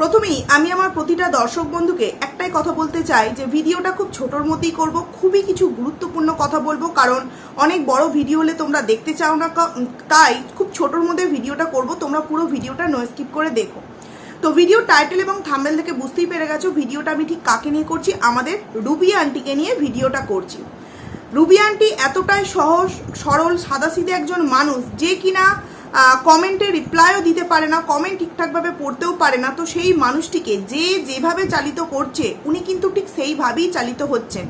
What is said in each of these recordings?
প্রথমেই আমি আমার প্রতিটা দর্শক বন্ধুকে একটাই কথা বলতে চাই যে ভিডিওটা খুব ছোটোর মধ্যেই করব, খুবই কিছু গুরুত্বপূর্ণ কথা বলব, কারণ অনেক বড় ভিডিও হলে তোমরা দেখতে চাও না তাই খুব ছোটোর মধ্যে ভিডিওটা করব, তোমরা পুরো ভিডিওটা নো স্কিপ করে দেখো। তো ভিডিও টাইটেল এবং থাম্বেল থেকে বুঝতেই পেরে গেছো ভিডিওটা আমি ঠিক কাকে নিয়ে করছি, আমাদের রুবি আন্টিকে নিয়ে ভিডিওটা করছি। রুবি আন্টি এতটাই সহজ, সরল, সাদাসিধে একজন মানুষ যে কিনা কমেন্টে রিপ্লাইও দিতে পারে না কমেন্ট ঠিকঠাকভাবে পড়তেও পারে না। তো সেই মানুষটিকে যে যেভাবে চালিত করছে, উনি কিন্তু ঠিক সেইভাবেই চালিত হচ্ছেন।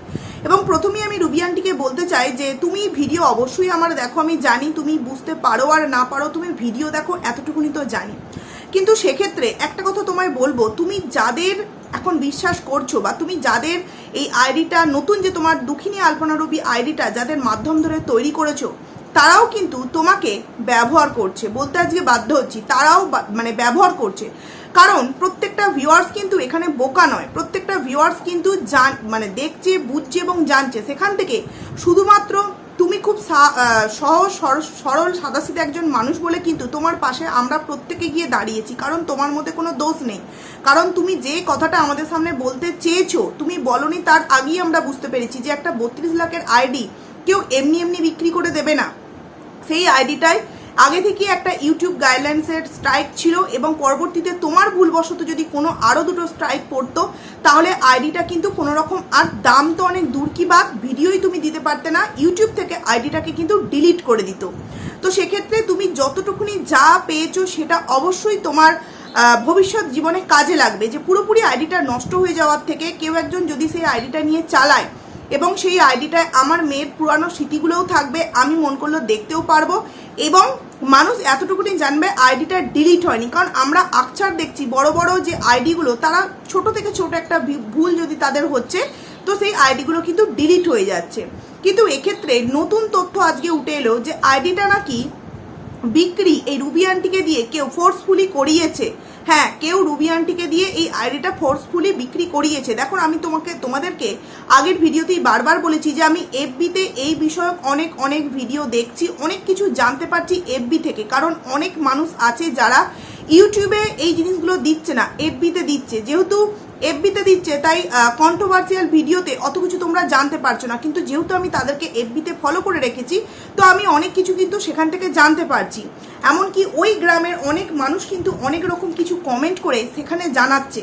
এবং প্রথমেই আমি রুবিয়ানটিকে বলতে চাই যে, তুমি ভিডিও অবশ্যই আমার দেখো, আমি জানি, তুমি বুঝতে পারো আর না পারো, তুমি ভিডিও দেখো, এতটুকুনি তো জানি। কিন্তু সেক্ষেত্রে একটা কথা তোমায় বলব, তুমি যাদের এখন বিশ্বাস করছ বা তুমি যাদের এই আইডিটা, নতুন যে তোমার দুঃখিনী আলপনা রবি আইডিটা, যাদের মাধ্যম ধরে তৈরি করেছ তারাও কিন্তু তোমাকে ব্যবহার করছে। বলতে আজকে বাধ্য হচ্ছি, তারাও মানে ব্যবহার করছে। কারণ প্রত্যেকটা ভিউয়ার্স কিন্তু এখানে বোকা নয়। প্রত্যেকটা ভিউয়ার্স কিন্তু জান মানে দেখছে, বুঝছে এবং জানছে। সেখান থেকে শুধুমাত্র তুমি খুব সহজ, সর- সরল, সাদাসিধে একজন মানুষ বলে কিন্তু তোমার পাশে আমরা প্রত্যেকে গিয়ে দাঁড়িয়েছি। কারণ তোমার মধ্যে কোনো দোষ নেই। কারণ তুমি যে কথাটা আমাদের সামনে বলতে চেয়েছো, তুমি বলনি তার আগেই আমরা বুঝতে পেরেছি যে একটা বত্রিশ লাখের আইডি কেউ এমনি এমনি বিক্রি করে দেবে না। সেই আইডিটায় আগে থেকে একটা ইউটিউব গাইডলাইন্সের স্ট্রাইক ছিল এবং পরবর্তীতে তোমার ভুলবশত যদি কোনো আরও দুটো স্ট্রাইক পড়তো, তাহলে আইডিটা কিন্তু কোনো রকম আর দাম তো অনেক দূর কি বাদ ভিডিওই তুমি দিতে পারতে না, ইউটিউব থেকে আইডিটাকে কিন্তু ডিলিট করে দিত। তো সেক্ষেত্রে তুমি যতটুকুনি যা পেয়েছ সেটা অবশ্যই তোমার ভবিষ্যৎ জীবনে কাজে লাগবে। যে পুরোপুরি আইডিটা নষ্ট হয়ে যাওয়ার থেকে কেউ একজন যদি সেই আইডিটা নিয়ে চালায় এবং সেই আইডিটায় আমার মেয়ের পুরানো স্মৃতিগুলোও থাকবে, আমি মন করল দেখতেও পারব। এবং মানুষ এতটুকুনি জানবে আইডিটা ডিলিট হয়নি, কারণ আমরা আকচার দেখছি, বড় বড় যে আইডিগুলো, তারা ছোট থেকে ছোট একটা ভুল যদি তাদের হচ্ছে, তো সেই আইডিগুলো কিন্তু ডিলিট হয়ে যাচ্ছে। কিন্তু এক্ষেত্রে নতুন তথ্য আজকে উঠে এলো যে আইডিটা নাকি বিক্রি এই রুবি আন্টিকে দিয়ে কেউ ফোর্সফুলি করিয়েছে। হ্যাঁ কেউ রুবি আন্টিকে দিয়ে এই আইডিটা ফোর্সফুলি বিক্রি করিয়েছে। দেখো আমি তোমাকে, তোমাদেরকে আগের ভিডিওতেই বারবার বলেছি যে আমি এফবিতে এই বিষয়ক অনেক অনেক ভিডিও দেখছি, অনেক কিছু জানতে পারছি এফবি থেকে। কারণ অনেক মানুষ আছে যারা ইউটিউবে এই জিনিসগুলো দিচ্ছে না এফবিতে দিচ্ছে। যেহেতু এফবিতে দিচ্ছে, তাই কন্ট্রোভার্সিয়াল ভিডিওতে অত কিছু তোমরা জানতে পারছ না। কিন্তু যেহেতু আমি তাদেরকে এফবিতে ফলো করে রেখেছি, তো আমি অনেক কিছু কিন্তু সেখান থেকে জানতে পারছি। এমনকি ওই গ্রামের অনেক মানুষ কিন্তু অনেক রকম কিছু কমেন্ট করে সেখানে জানাচ্ছে।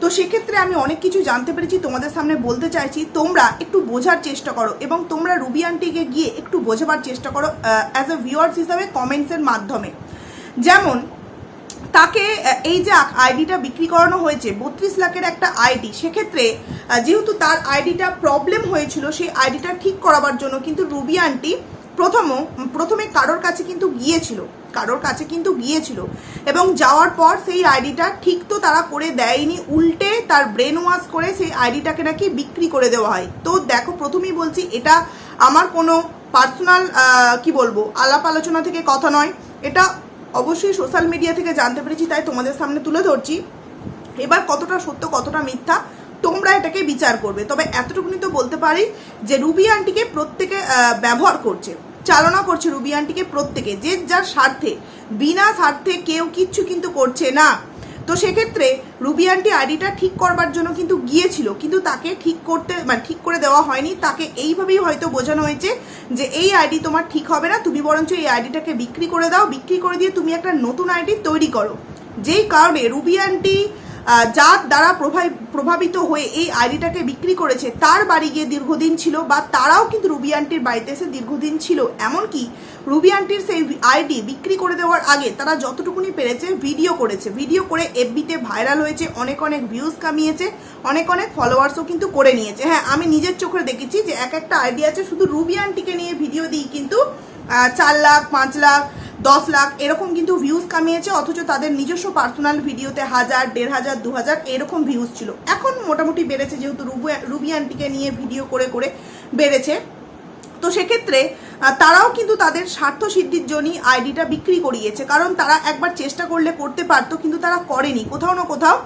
তো সেক্ষেত্রে আমি অনেক কিছু জানতে পেরেছি, তোমাদের সামনে বলতে চাইছি, তোমরা একটু বোঝার চেষ্টা করো এবং তোমরা রুবি আন্টিকে গিয়ে একটু বোঝাবার চেষ্টা করো অ্যাজ এ ভিউয়ার্স হিসাবে কমেন্টসের মাধ্যমে। যেমন তাকে এই যে আইডিটা বিক্রি করানো হয়েছে, বত্রিশ লাখের একটা আইডি, সেক্ষেত্রে যেহেতু তার আইডিটা প্রবলেম হয়েছিল, সেই আইডিটা ঠিক করাবার জন্য কিন্তু রুবি আন্টি প্রথম, প্রথমে কারোর কাছে কিন্তু গিয়েছিল, কারোর কাছে কিন্তু গিয়েছিল। এবং যাওয়ার পর সেই আইডিটা ঠিক তো তারা করে দেয়নি, উল্টে তার ব্রেন ওয়াশ করে সেই আইডিটাকে নাকি বিক্রি করে দেওয়া হয়। তো দেখো, প্রথমেই বলছি, এটা আমার কোনো পার্সোনাল কি বলব, আলাপ আলোচনা থেকে কথা নয়। এটা অবশ্যই সোশ্যাল মিডিয়া থেকে জানতে পেরেছি, তাই তোমাদের সামনে তুলে ধরছি। এবার কতটা সত্য, কতটা মিথ্যা, তোমরা এটাকে বিচার করবে। তবে এতটুকুনি তো বলতে পারি যে রুবি আন্টিকে প্রত্যেকে ব্যবহার করছে, চালনা করছে রুবি আন্টিকে প্রত্যেকে, যে যার স্বার্থে। বিনা স্বার্থে কেউ কিচ্ছু কিন্তু করছে না। তো সেক্ষেত্রে রুবি আন্টি আইডিটা ঠিক করবার জন্য কিন্তু গিয়েছিল কিন্তু তাকে ঠিক করতে মানে ঠিক করে দেওয়া হয়নি। তাকে এইভাবেই হয়তো বোঝানো হয়েছে যে এই আইডি তোমার ঠিক হবে না তুমি বরঞ্চ এই আইডিটাকে বিক্রি করে দাও। বিক্রি করে দিয়ে তুমি একটা নতুন আইডি তৈরি করো। যেই কারণে রুবি আন্টি আহ, যার দ্বারা প্রভাব- প্রভাবিত হয়ে এই আইডিটাকে বিক্রি করেছে। তার বাড়ি গিয়ে দীর্ঘদিন ছিল বা তারাও কিন্তু রুবি আন্টির বাড়িতে এসে দীর্ঘদিন ছিল। এমনকি রুবি আন্টির সেই আইডি বিক্রি করে দেওয়ার আগে তারা যতটুকুনি পেরেছে ভিডিও করেছে। ভিডিও করে এফবিতে ভাইরাল হয়েছে, অনেক অনেক ভিউজ কামিয়েছে, অনেক অনেক ফলোয়ার্সও কিন্তু করে নিয়েছে। হ্যাঁ আমি নিজের চোখে দেখেছি যে এক একটা আইডি আছে, শুধু রুবি আন্টিকে নিয়ে ভিডিও দিই কিন্তু চার লাখ, পাঁচ লাখ, দশ লাখ এরকম কিন্তু ভিউজ কামিয়েছে, অথচ তাদের নিজস্ব পার্সোনাল ভিডিওতে হাজার, দেড় হাজার, দু হাজার এরকম ভিউজ ছিল। এখন মোটামুটি বেড়েছে যেহেতু রুবু, রুবি আন্টিকে নিয়ে ভিডিও করে করে বেড়েছে। তো সেক্ষেত্রে তারাও কিন্তু তাদের স্বার্থ সিদ্ধির জন্যই আইডিটা বিক্রি করিয়েছে। কারণ তারা একবার চেষ্টা করলে করতে পারতো, কিন্তু তারা করেনি। কোথাও না কোথাও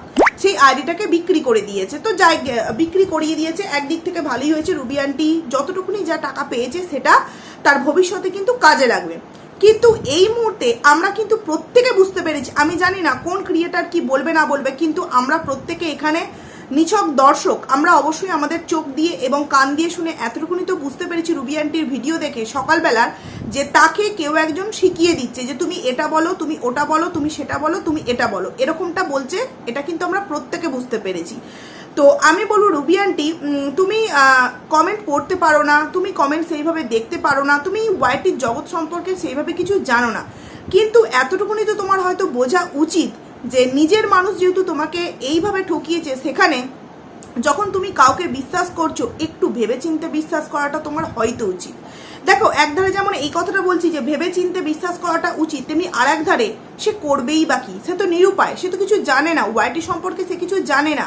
সেই আইডিটাকে বিক্রি করে দিয়েছে। তো যাই বিক্রি করিয়ে দিয়েছে। একদিক থেকে ভালোই হয়েছে। রুবি আন্টি যতটুকুনি যা টাকা পেয়েছে সেটা তার ভবিষ্যতে কিন্তু কাজে লাগবে। কিন্তু এই মুহূর্তে আমরা কিন্তু প্রত্যেকে বুঝতে পেরেছি, আমি জানি না কোন ক্রিয়েটার কি বলবে না বলবে, কিন্তু আমরা প্রত্যেকে এখানে নিছক দর্শক, আমরা অবশ্যই আমাদের চোখ দিয়ে এবং কান দিয়ে শুনে এতটুকুনি তো বুঝতে পেরেছি রুবি আন্টির ভিডিও দেখে সকালবেলার, যে তাকে কেউ একজন শিখিয়ে দিচ্ছে যে তুমি এটা বলো, তুমি ওটা বলো, তুমি সেটা বলো, তুমি এটা বলো। এরকমটা বলছে, এটা কিন্তু আমরা প্রত্যেকে বুঝতে পেরেছি। তো আমি বলব, রুবি আন্টি তুমি কমেন্ট পড়তে পারো না, তুমি কমেন্ট সেইভাবে দেখতে পারো না, তুমি ওয়াইটির জগৎ সম্পর্কে সেইভাবে কিছু জানো না। কিন্তু এতটুকুনি তো তোমার হয়তো বোঝা উচিত যে নিজের মানুষ যেহেতু তোমাকে এইভাবে ঠকিয়েছে সেখানে, যখন তুমি কাউকে বিশ্বাস করছ, একটু ভেবেচিন্তে বিশ্বাস করাটা তোমার হয়তো উচিত। দেখো, একধারে যেমন এই কথাটা বলছি যে ভেবে চিনতে বিশ্বাস করাটা উচিত, তেমনি আর একধারে সে করবেই বা কি? সে তো নিরুপায়, সে তো কিছু জানে না ওয়াইটি সম্পর্কে সে কিছু জানে না।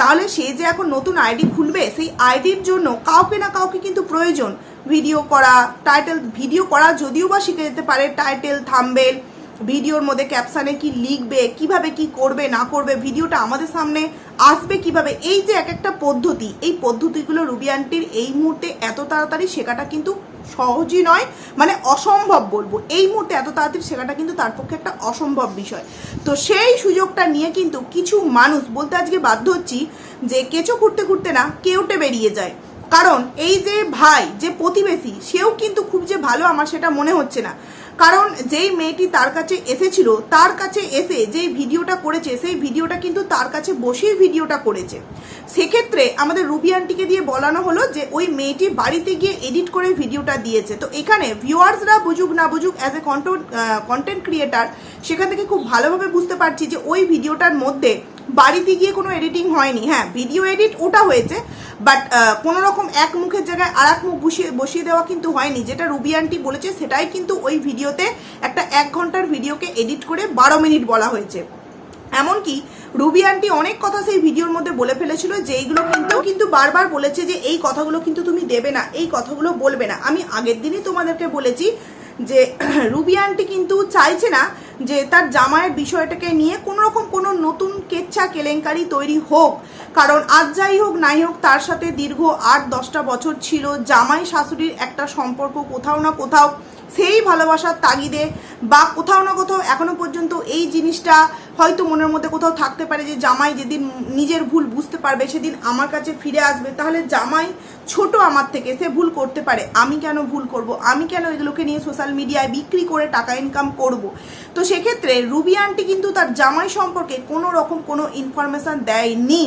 তাহলে সে যে এখন নতুন আইডি খুলবে, সেই আইডির জন্য কাউকে না কাউকে কিন্তু প্রয়োজন। ভিডিও করা, টাইটেল, ভিডিও করা যদিও বা শিখে যেতে পারে, টাইটেল, থাম্বেল ভিডিওর মধ্যে ক্যাপশানে কি লিখবে, কীভাবে কি করবে, না করবে, ভিডিওটা আমাদের সামনে আসবে কীভাবে? এই যে এক একটা পদ্ধতি, এই পদ্ধতিগুলো রুবি আন্টির এই মুহূর্তে এত তাড়াতাড়ি শেখাটা কিন্তু সহজই নয়। মানে অসম্ভব বলব, এই মুহূর্তে এত তাড়াতাড়ি শেখাটা কিন্তু তার পক্ষে একটা অসম্ভব বিষয়। তো সেই সুযোগটা নিয়ে কিন্তু কিছু মানুষ, বলতে আজকে বাধ্য হচ্ছি যে কেঁচো ঘুরতে ঘুরতে না কেউটে বেরিয়ে যায়। কারণ এই যে ভাই, যে প্রতিবেশী, সেও কিন্তু খুব যে ভালো আমার সেটা মনে হচ্ছে না। কারণ যেই মেয়েটি তার কাছে এসেছিল, তার কাছে এসে যেই ভিডিওটা করেছে, সেই ভিডিওটা কিন্তু তার কাছে বসেই ভিডিওটা করেছে। সেক্ষেত্রে আমাদের রুবি আন্টিকে দিয়ে বলানো হলো যে, ওই মেয়েটি বাড়িতে গিয়ে এডিট করে ভিডিওটা দিয়েছে। তো এখানে ভিউয়ার্সরা বুঝুক না বুঝুক as a content content creator সেখান থেকে খুব ভালোভাবে বুঝতে পারছি যে, ওই ভিডিওটার মধ্যে বাড়িতে গিয়ে কোনো এডিটিং হয়নি। হ্যাঁ ভিডিও এডিট ওটা হয়েছে বাট কোনো রকম এক মুখের জায়গায় আর এক মুখ বসিয়ে বসিয়ে দেওয়া কিন্তু হয়নি। যেটা রুবি আন্টি বলেছে, সেটাই কিন্তু ওই ভিডিওতে একটা এক ঘণ্টার ভিডিওকে এডিট করে বারো মিনিট বলা হয়েছে। এমনকি রুবি আন্টি অনেক কথা সেই ভিডিওর মধ্যে বলে ফেলেছিল যে এইগুলো কিন্তু কিন্তু বারবার বলেছে যে, এই কথাগুলো কিন্তু তুমি দেবে না, এই কথাগুলো বলবে না। আমি আগের দিনই তোমাদেরকে বলেছি যে রুবি আন্টি কিন্তু চাইছে না যে তার জামাইয়ের বিষয়টাকে নিয়ে কোনো রকম কোনো নতুন কেচ্ছা কেলেঙ্কারি তৈরি হোক। কারণ আজ যাই হোক নাই হোক, তার সাথে দীর্ঘ আট দশটা বছর ছিল জামাই শাশুড়ির একটা সম্পর্ক কোথাও না কোথাও সেই ভালোবাসার তাগিদে বা কোথাও না কোথাও এখনও পর্যন্ত এই জিনিসটা হয়তো মনের মধ্যে কোথাও থাকতে পারে যে জামাই যেদিন নিজের ভুল বুঝতে পারবে, সেদিন আমার কাছে ফিরে আসবে। তাহলে জামাই ছোট আমার থেকে সে ভুল করতে পারে। আমি কেন ভুল করব? আমি কেন এগুলোকে নিয়ে সোশ্যাল মিডিয়ায় বিক্রি করে টাকা ইনকাম করব? তো সেক্ষেত্রে রুবি আন্টি কিন্তু তার জামাই সম্পর্কে কোনো রকম কোনো ইনফরমেশন দেয়নি।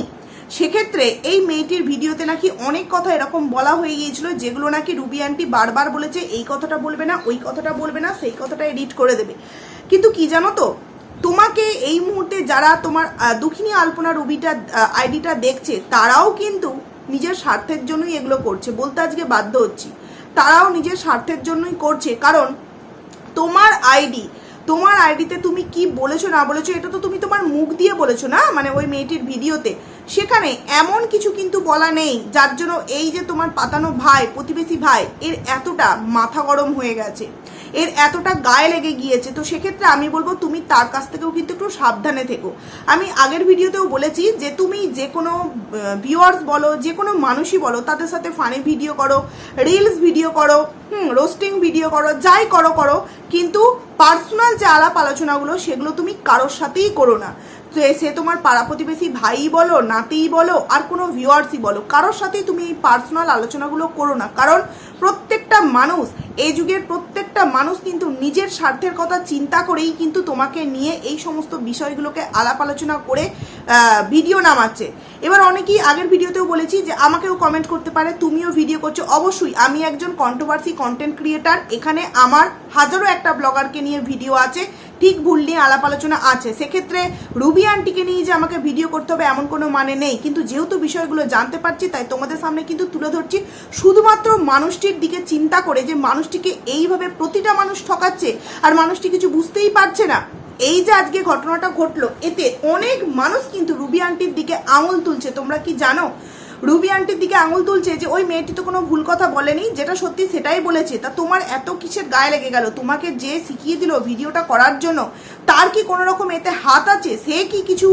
সেক্ষেত্রে এই মেয়েটির ভিডিওতে নাকি অনেক কথা এরকম বলা হয়ে গিয়েছিল, যেগুলো নাকি রুবি আন্টি বারবার বলেছে, এই কথাটা বলবে না, ওই কথাটা বলবে না, সেই কথাটা এডিট করে দেবে। কিন্তু কি জানো তো, তোমাকে এই মুহূর্তে যারা তোমার দুঃখিনী আলপনা রুবিটা আইডিটা দেখছে, তারাও কিন্তু নিজের স্বার্থের জন্যই এগুলো করছে, বলতে আজকে বাধ্য হচ্ছি। তারাও নিজের স্বার্থের জন্যই করছে, কারণ তোমার আইডি তোমার আইডিতে তুমি কি বলেছ, না বলেছ, এটা তো তুমি তোমার মুখ দিয়ে বলেছ না? মানে ওই মেয়েটির ভিডিওতে। সেখানে এমন কিছু কিন্তু বলা নেই, যার জন্য এই যে তোমার পাতানো ভাই, প্রতিবেশী ভাই, এর এতটা মাথা গরম হয়ে গেছে। এর এতটা গায়ে লেগে গিয়েছে। তো সেক্ষেত্রে আমি বলব, তুমি তার কাছ থেকেও কিন্তু একটু সাবধানে থেকো। আমি আগের ভিডিওতেও বলেছি যে, তুমি যে কোনো ভিউয়ার্স বলো, যে কোনো মানুষই বলো, তাদের সাথে ফানি ভিডিও করো রিলস ভিডিও করো, হুম রোস্টিং ভিডিও করো, যাই করো করো, কিন্তু পার্সোনাল যে আলাপ আলোচনাগুলো সেগুলো তুমি কারোর সাথেই করো না। সে তোমার পাড়া প্রতিবেশী ভাই বলো, নাতিই বলো, আর কোনো ভিউয়ার্সই বলো, কারোর সাথেই তুমি এই পার্সোনাল আলোচনাগুলো করো না। কারণ প্রত্যেকটা মানুষ, এই যুগের প্রত্যেকটা মানুষ কিন্তু নিজের স্বার্থের কথা চিন্তা করেই কিন্তু তোমাকে নিয়ে এই সমস্ত বিষয়গুলোকে আলাপ আলোচনা করে ভিডিও নামাচ্ছে। এবার অনেকেই আগের ভিডিওতেও বলেছি যে আমাকেও কমেন্ট করতে পারে, তুমিও ভিডিও করছ। অবশ্যই, আমি একজন কন্ট্রোভার্সি কন্টেন্ট ক্রিয়েটার এখানে আমার হাজারো একটা ব্লগারকে নিয়ে ভিডিও আছে। ঠিক ভুল নিয়ে আলাপ আলোচনা আছে। সেক্ষেত্রে রুবি আন্টিকে নিয়ে যে আমাকে ভিডিও করতে হবে এমন কোনো মানে নেই। কিন্তু যেহেতু বিষয়গুলো জানতে পারছি, তাই তোমাদের সামনে কিন্তু তুলে ধরছি। শুধুমাত্র মানুষটির দিকে চিন্তা করে যে মানুষটিকে এইভাবে প্রতিটা মানুষ ঠকাচ্ছে আর মানুষটি কিছু বুঝতেই পারছে না। এই যে আজকে ঘটনাটা ঘটলো, এতে অনেক মানুষ কিন্তু রুবি আন্টির দিকে আঙুল তুলছে। তোমরা কি জানো? রুবি আন্টির দিকে আঙুল তুলছে যে ওই মেয়েটি তো কোনো ভুল কথা বলেনি, যেটা সত্যি সেটাই বলেছে। তা তোমার এত কিসের গায়ে লেগে গেল? তোমাকে যে শিখিয়ে দিল ভিডিওটা করার জন্য, তার কি কোনো রকম এতে হাত আছে? সে কি কিছু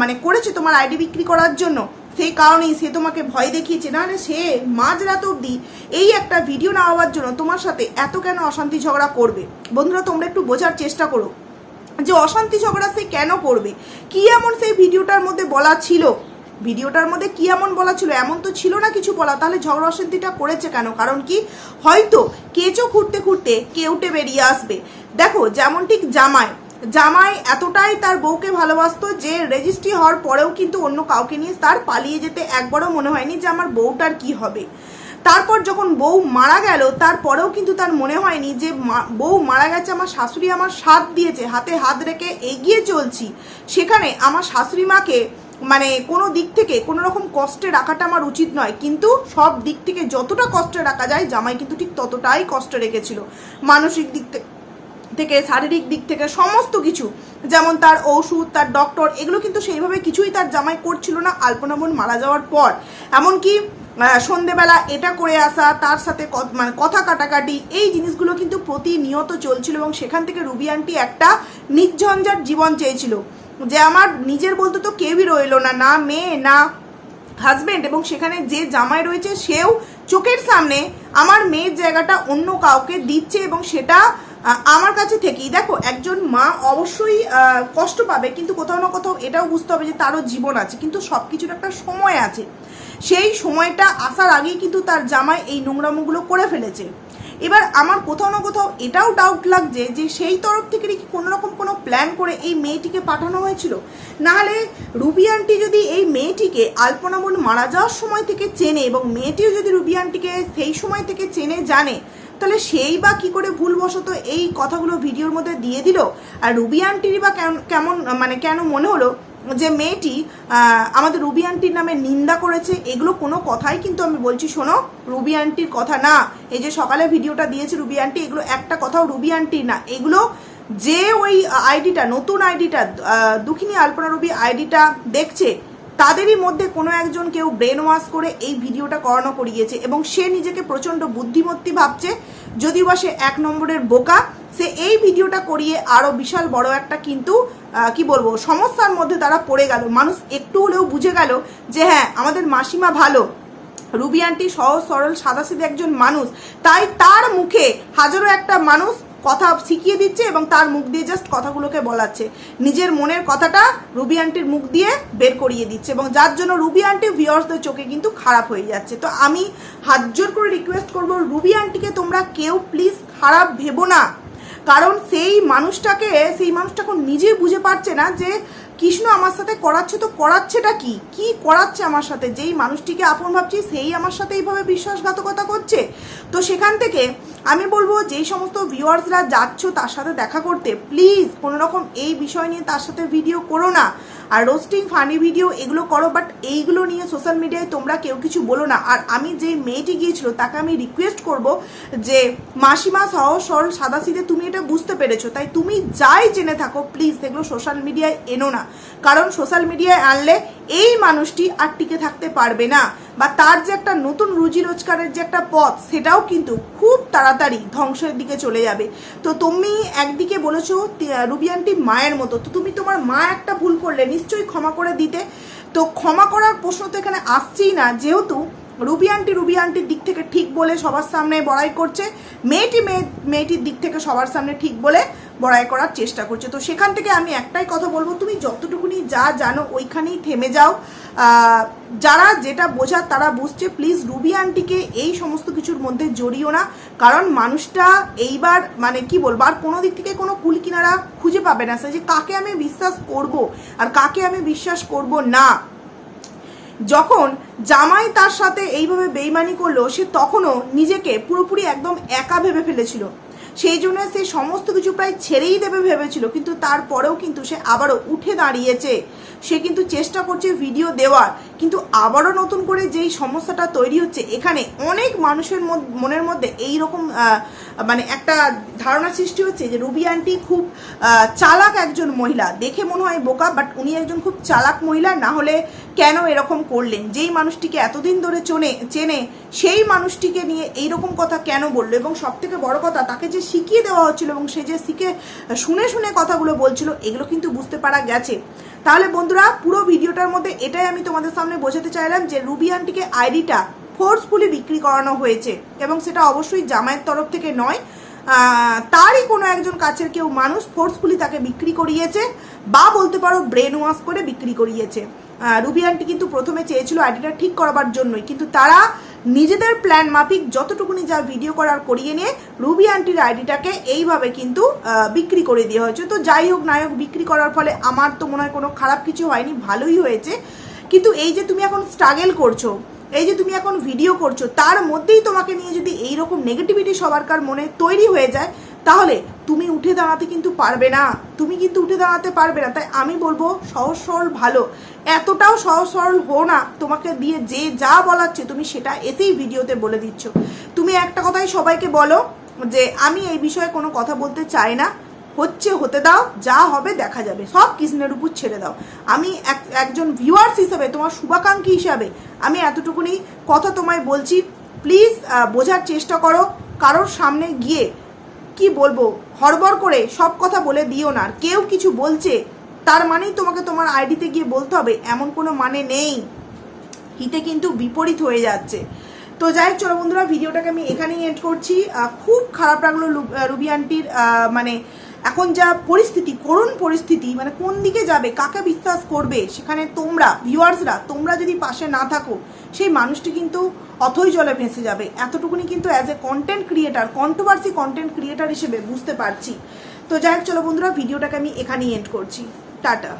মানে করেছে তোমার আইডি বিক্রি করার জন্য? সেই কারণেই সে তোমাকে ভয় দেখিয়েছে। নাহলে সে মাঝরাত অবধি এই একটা ভিডিও না হওয়ার জন্য তোমার সাথে এত কেন অশান্তি ঝগড়া করবে? বন্ধুরা, তোমরা একটু বোঝার চেষ্টা করো। যে অশান্তি ঝগড়া সে কেন করবে? কি এমন সেই ভিডিওটার মধ্যে বলা ছিল? ভিডিওটার মধ্যে কি এমন বলা ছিল? এমন তো ছিল না কিছু বলা। তাহলে ঝগড়া অশান্তিটা করেছে কেন? কারণ কি? হয়তো কেঁচো খুঁড়তে খুঁড়তে কেউটে বেরিয়ে আসবে। দেখো, যেমন ঠিক জামাই। জামাই এতটাই তার বউকে ভালোবাসতো যে রেজিস্ট্রি হওয়ার পরেও কিন্তু অন্য কাউকে নিয়ে তার পালিয়ে যেতে একবারও মনে হয়নি যে আমার বউটার কি হবে। তারপর যখন বউ মারা গেল, তারপরেও কিন্তু তার মনে হয়নি যে বউ মারা গেছে, আমার শাশুড়ি আমার সাথ দিয়েছে, হাতে হাত রেখে এগিয়ে চলছি। সেখানে আমার শাশুড়ি মাকে মানে কোনো দিক থেকে কোনো রকম কষ্টে রাখাটা আমার উচিত নয়। কিন্তু সব দিক থেকে যতটা কষ্টে রাখা যায়, জামাই কিন্তু ঠিক ততটাই কষ্টে রেখেছিল। মানসিক দিক থেকে থেকে, শারীরিক দিক থেকে সমস্ত কিছু, যেমন তার ওষুধ, তার ডক্টর এগুলো কিন্তু সেইভাবে কিছুই তার জামাই করছিল না। আলপনা বোন মারা যাওয়ার পর। এমনকি সন্ধেবেলা এটা করে আসা, তার সাথে মানে কথা কাটাকাটি, এই জিনিসগুলো কিন্তু প্রতিনিয়ত চলছিল এবং সেখান থেকে রুবি আন্টি একটা নির্ঝঞ্ঝাট জীবন চেয়েছিল। যে আমার নিজের বলতে তো কেউই রইল না না মেয়ে, না হাজবেন্ড এবং সেখানে যে জামাই রয়েছে সেও চোখের সামনে আমার মেয়ের জায়গাটা অন্য কাউকে দিচ্ছে এবং সেটা আমার কাছে থেকেই। দেখো, একজন মা অবশ্যই কষ্ট পাবে, কিন্তু কোথাও না কোথাও এটাও বুঝতে হবে যে তারও জীবন আছে, কিন্তু সব কিছুর একটা সময় আছে। সেই সময়টা আসার আগেই কিন্তু তার জামাই এই নোংরামোগুলো করে ফেলেছে। এবার আমার কোথাও না কোথাও এটাও ডাউট লাগছে যে সেই তরফ থেকে কি কোনো রকম কোনো প্ল্যান করে এই মেয়েটিকে পাঠানো হয়েছিল? নাহলে রুবি আন্টি যদি এই মেয়েটিকে আলপনা বোন মারা যাওয়ার সময় থেকে চেনে এবং মেয়েটিও যদি রুবি আন্টিকে সেই সময় থেকে চেনে, জানে, তাহলে সেই বা কি করে ভুলবশত এই কথাগুলো ভিডিওর মধ্যে দিয়ে দিল? আর রুবি আন্টিরই বা কেমন- কেমন মানে কেন মনে হলো? যে মেয়েটি আমাদের রুবি আন্টির নামে নিন্দা করেছে, এগুলো কোনো কথাই কিন্তু আমি বলছি, শোনো, রুবি আন্টির কথা না। এই যে সকালে ভিডিওটা দিয়েছে রুবি আন্টি, এগুলো একটা কথাও রুবি আন্টির না। এগুলো যে ওই আইডিটা, নতুন আইডিটা দুঃখিনী আলপনা রুবি আইডিটা দেখছে তাদেরই মধ্যে কোনো একজন কেউ ব্রেন ওয়াশ করে এই ভিডিওটা করানো করিয়েছে এবং সে নিজেকে প্রচণ্ড বুদ্ধিমত্তি ভাবছে, যদিও বা সে এক নম্বরের বোকা, সে এই ভিডিওটা করিয়ে আরও বিশাল বড় একটা কিন্তু কি বলব, সমস্যার মধ্যে তারা পড়ে গেল। মানুষ একটু হলেও বুঝে গেল যে হ্যাঁ আমাদের মাসিমা ভালো। রুবি আন্টি সহজ, সরল, সাদাসিধে একজন মানুষ। তাই তার মুখে হাজারো একটা মানুষ কথা শিখিয়ে দিচ্ছে এবং তার মুখ দিয়ে জাস্ট কথাগুলোকে বলাচ্ছে। নিজের মনের কথাটা রুবি আন্টির মুখ দিয়ে বের করিয়ে দিচ্ছে এবং যার জন্য রুবি আন্টি ভিওর্সদের চোখে কিন্তু খারাপ হয়ে যাচ্ছে। তো আমি হাত জোর করে রিকোয়েস্ট করব, রুবি আন্টিকে তোমরা কেউ প্লিজ খারাপ ভেবো না। কারণ সেই মানুষটাকে, সেই মানুষটা এখন নিজেই বুঝে পারছে না যে কৃষ্ণ আমার সাথে করাচ্ছে তো করাচ্ছেটা কি? কি করাচ্ছে আমার সাথে? যেই মানুষটিকে আপন ভাবছি, সেই আমার সাথে এইভাবে বিশ্বাসঘাতকতা করছে? তো সেখান থেকে আমি বলব যেই সমস্ত ভিউয়ার্সরা যাচ্ছ তার সাথে দেখা করতে, প্লিজ কোনো রকম এই বিষয় নিয়ে তার সাথে ভিডিও করো না। আর রোস্টিং ফানি ভিডিও এগুলো করো বাট এইগুলো নিয়ে সোশ্যাল মিডিয়ায় তোমরা কেউ কিছু বলো না। আর আমি যে মেয়েটি গিয়েছিল, তাকে আমি রিকোয়েস্ট করব যে, মাসিমা, সহ, সরল, সাদা সিধে তুমি এটা বুঝতে পেরেছ, তাই তুমি যাই জেনে থাকো, প্লিজ সেগুলো সোশ্যাল মিডিয়ায় এনো না। কারণ সোশ্যাল মিডিয়ায় আনলে এই মানুষটি আর টিকে থাকতে পারবে না। বা তার যে একটা নতুন রুজি রোজগারের যে একটা পথ, সেটাও কিন্তু খুব তাড়াতাড়ি ধ্বংসের দিকে চলে যাবে। তো তুমি একদিকে বলেছ, তি- রুবি মায়ের মতো। তো তুমি তোমার মা একটা ভুল করলে, নিশ্চয়ই ক্ষমা করে দিতে। তো ক্ষমা করার প্রশ্ন তো এখানে আসছেই না। যেহেতু রুবি আন্টি, রুবি আন্টির দিক থেকে ঠিক বলে সবার সামনে বড়াই করছে, মেয়েটি মেয়ে, মেয়েটির দিক থেকে সবার সামনে ঠিক বলে বড়াই করার চেষ্টা করছে। তো সেখান থেকে আমি একটাই কথা বলব, তুমি যতটুকুনি যা জানো ওইখানেই থেমে যাও। যারা যেটা বোঝার তারা বুঝছে প্লিজ রুবি আন্টিকে এই সমস্ত কিছুর মধ্যে জড়িও না। কারণ মানুষটা এইবার মানে কি বলব, আর কোনো দিক থেকে কোনো কুল কিনারা খুঁজে পাবে না সে যে কাকে আমি বিশ্বাস করব আর কাকে আমি বিশ্বাস করব না। যখন জামাই তার সাথে এইভাবে বেইমানি করল, সে তখনও নিজেকে পুরোপুরি একদম একা ভেবে ফেলেছিল। সেই জন্য সে সমস্ত কিছু প্রায় ছেড়েই দেবে ভেবেছিল, কিন্তু তারপরেও কিন্তু সে আবারও উঠে দাঁড়িয়েছে। সে কিন্তু চেষ্টা করছে ভিডিও দেওয়ার, কিন্তু আবারও নতুন করে যেই সমস্যাটা তৈরি হচ্ছে, এখানে অনেক মানুষের মনের মধ্যে এই রকম মানে একটা ধারণা সৃষ্টি হচ্ছে যে রুবি আন্টি খুব চালাক একজন মহিলা। দেখে মনে হয় বোকা বাট উনি একজন খুব চালাক মহিলা, না হলে কেন এরকম করলেন? যেই মানুষটিকে এতদিন ধরে চনে, চেনে, সেই মানুষটিকে নিয়ে এইরকম কথা কেন বলল? এবং সব থেকে বড় কথা, তাকে যে শিখিয়ে দেওয়া হচ্ছিল এবং সে যে শিখে, শুনে শুনে কথাগুলো বলছিল, এগুলো কিন্তু বুঝতে পারা গেছে। তাহলে বন্ধুরা, পুরো ভিডিওটার মধ্যে এটাই আমি তোমাদের সামনে বোঝাতে চাইলাম যে রুবি আন্টিকে আইডিটা ফোর্সফুলি বিক্রি করানো হয়েছে এবং সেটা অবশ্যই জামায়ের তরফ থেকে নয় তারই কোনো একজন কাছের কেউ মানুষ ফোর্সফুলি তাকে বিক্রি করিয়েছে বা বলতে পারো ব্রেন ওয়াশ করে বিক্রি করিয়েছে। রুবি আন্টি কিন্তু প্রথমে চেয়েছিল আইডিটা ঠিক করাবার জন্যই, কিন্তু তারা নিজেদের প্ল্যান মাফিক যতটুকুনি যা ভিডিও করার করিয়ে নিয়ে রুবি আন্টির আইডিটাকে এইভাবে কিন্তু বিক্রি করে দেওয়া হয়েছে। তো যাই হোক নায়ক বিক্রি করার ফলে আমার তো মনে হয় কোনো খারাপ কিছু হয়নি, ভালোই হয়েছে। কিন্তু এই যে তুমি এখন স্ট্রাগেল করছ এই যে তুমি এখন ভিডিও করছ, তার মধ্যেই তোমাকে নিয়ে যদি এই রকম নেগেটিভিটি সবারকার মনে তৈরি হয়ে যায়, তাহলে তুমি উঠে দাঁড়াতে কিন্তু পারবে না। তুমি কিন্তু উঠে দাঁড়াতে পারবে না। তাই আমি বলব, সহজ সরল ভালো। এতটাও সহজ সরল হো না। তোমাকে দিয়ে যে যা বলাচ্ছে, তুমি সেটা এতেই ভিডিওতে বলে দিচ্ছ। তুমি একটা কথাই সবাইকে বলো যে, আমি এই বিষয়ে কোনো কথা বলতে চাই না। হচ্ছে, হতে দাও, যা হবে দেখা যাবে। সব কৃষ্ণের উপর ছেড়ে দাও। আমি এক- একজন ভিউয়ার্স হিসাবে, তোমার শুভাকাঙ্ক্ষী হিসাবে, আমি এতটুকুনি কথা তোমায় বলছি। প্লিজ বোঝার চেষ্টা করো। কারোর সামনে গিয়ে কি বলব, হড়বড় করে সব কথা বলে দিও না। কেউ কিছু বলছে, তার মানেই তোমাকে তোমার আইডিতে গিয়ে বলতে হবে। এমন কোনো মানে নেই। হিতে কিন্তু বিপরীত হয়ে যাচ্ছে। তো যাই চলো বন্ধুরা, ভিডিওটাকে আমি এখানেই এন্ড করছি। খুব খারাপ লাগল রুবি আন্টির মানে এখন যা পরিস্থিতি, করুণ পরিস্থিতি মানে কোন দিকে যাবে, কাকে বিশ্বাস করবে, সেখানে তোমরা ভিউয়ার্সরা তোমরা যদি পাশে না থাকো, সেই মানুষটি কিন্তু অথই জলে ভেসে যাবে। এতটুকুনি কিন্তু as a content creator controversy content creator হিসেবে বুঝতে পারছি। তো যাই হোক, চলো বন্ধুরা ভিডিওটাকে আমি এখানেই এন্ড করছি। টাটা।